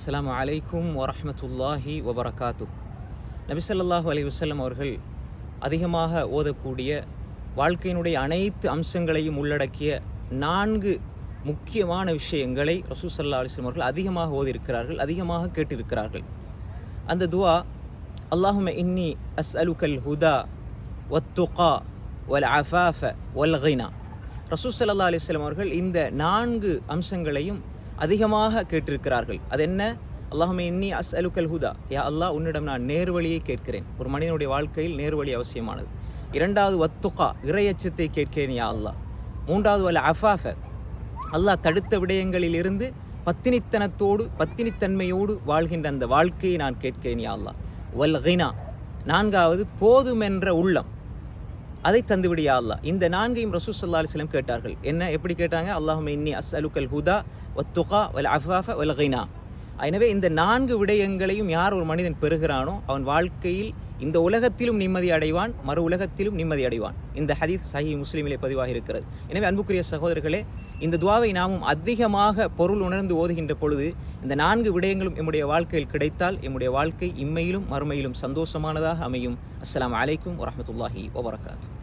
அஸ்ஸலாமு அலைக்கும் வரமத்துல்லாஹி வபரகாத்து. நபிசல்லாஹு அலைஹி வஸல்லம் அவர்கள் அதிகமாக ஓதக்கூடிய வாழ்க்கையினுடைய அனைத்து அம்சங்களையும் உள்ளடக்கிய நான்கு முக்கியமான விஷயங்களை ரசூல் சல்லா அலிஸ்லம் அவர்கள் அதிகமாக ஓதியிருக்கிறார்கள் அதிகமாக கேட்டிருக்கிறார்கள். அந்த துவா அல்லாஹும இன்னி அஸ் அலுக்கல் ஹுதா ஒத்துகா ஒல் அஃபாஃப ஒல் ஹைனா ரசூல் சல்லா அலிஸ்லம் அவர்கள் இந்த நான்கு அம்சங்களையும் அதிகமாக கேட்டிருக்கிறார்கள். அது என்ன அல்லாஹுமே இன்னி அஸ் அலுக்கல் ஹுதா. யா அல்லாஹ் உன்னிடம் நான் நேர்வழியை கேட்கிறேன். ஒரு மனிதனுடைய வாழ்க்கையில் நேர்வழி அவசியமானது. இரண்டாவது வத்துகா இறையச்சத்தை கேட்கிறேன் யா அல்லாஹ். மூன்றாவது வல அஃபாஃப. அல்லாஹ் தடுத்த விடயங்களிலிருந்து பத்தினித்தனத்தோடு பத்தினித்தன்மையோடு வாழ்கின்ற அந்த வாழ்க்கையை நான் கேட்கிறேன் யா அல்லாஹ். வல் ஹினா நான்காவது போதுமென்ற உள்ளம். அதை தந்துவிடியா அல்லாஹ். இந்த நான்கையும் ரசூ சல்லா அலிஸ்லம் கேட்டார்கள். என்ன? எப்படி கேட்டாங்க? அல்லாஹும் இன்னி அஸ் அலுக்கல் ஹுதா. ஒத்துகா வல் அஃபாஃப வல் கினா எனவே இந்த நான்கு விடயங்களையும் யார் ஒரு மனிதன் பெறுகிறானோ அவன் வாழ்க்கையில் இந்த உலகத்திலும் நிம்மதி அடைவான் மறு உலகத்திலும் நிம்மதி அடைவான். இந்த ஹதீஸ் சஹி முஸ்லீமிலே பதிவாக இருக்கிறது. எனவே அன்புக்குரிய சகோதரர்களே இந்த துவாவை நாமும் அதிகமாக பொருள் உணர்ந்து ஓதுகின்ற பொழுது இந்த நான்கு விடயங்களும் எம்முடைய வாழ்க்கையில் கிடைத்தால் எம்முடைய வாழ்க்கை இம்மையிலும் மறுமையிலும் சந்தோஷமானதாக அமையும். அஸ்லாம் அலைக்கும் வரமத்துல்லாஹி வபரகாத்து.